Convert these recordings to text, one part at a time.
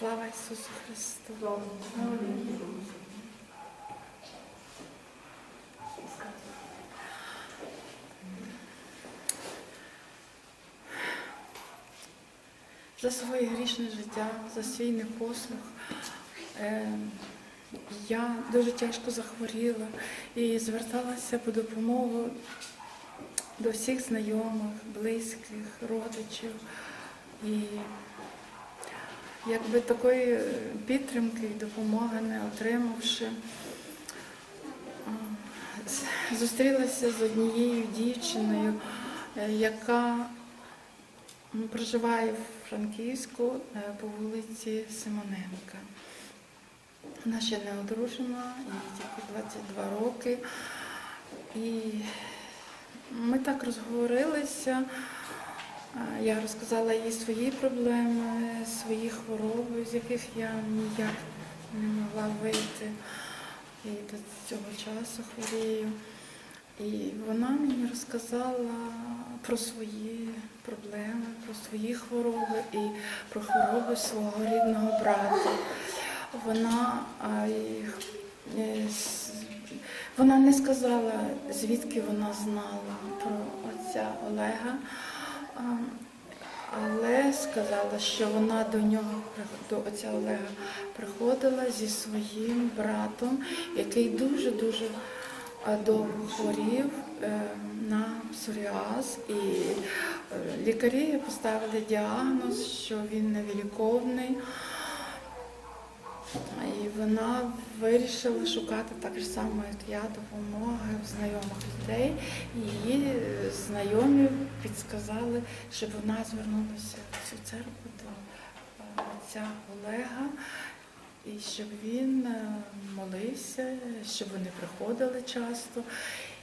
Слава Ісусу Христу! За своє грішне життя, за свій непослух. Е, Я дуже тяжко захворіла і зверталася по допомогу до всіх знайомих, близьких, родичів. І якби такої підтримки і допомоги не отримавши, зустрілася з однією дівчиною, е, яка проживає в Франківську е, по вулиці Симоненка. Вона ще не одружена, їй тільки 22 роки. І ми так розговорилися. Я розказала їй свої проблеми, свої хвороби, з яких я ніяк не могла вийти. І до цього часу хворію. І вона мені розказала про свої проблеми, про свої хвороби і про хвороби свого рідного брата. Вона, е, вона не сказала, звідки вона знала про отця Олега, але сказала, що вона до нього, до отця Олега приходила зі своїм братом, який дуже-дуже довго хворів е, на псоріаз. І е, лікарі поставили діагноз, що він невиліковний. Вона вирішила шукати так же само, як я, допомоги в знайомих людей. Її е, знайомі підсказали, щоб вона звернулася в цю церкву до е, отця Олега, і щоб він е, молився, щоб вони приходили часто.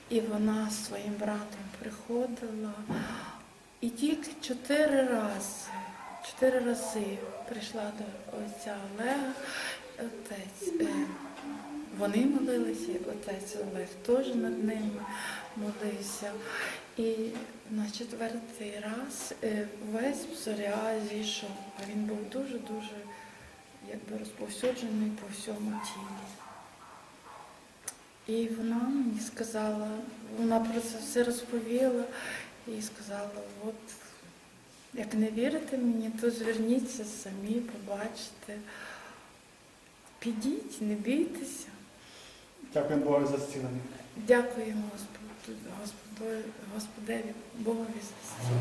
І вона зі своїм братом приходила. І тільки чотири рази, чотири рази прийшла до отця Олега, отець. е, Вони молилися, отець Олег теж над ними молився. І на четвертий раз е, весь псоріаз зійшов, а він був дуже-дуже якби розповсюджений по всьому тілі. І вона мені сказала, вона про це все розповіла і сказала, от як не вірите мені, то зверніться самі, побачите. Підіть, не бійтеся. Дякую Богу за зцілення. Дякуємо Господу, Господу, Господеві, Богові за це.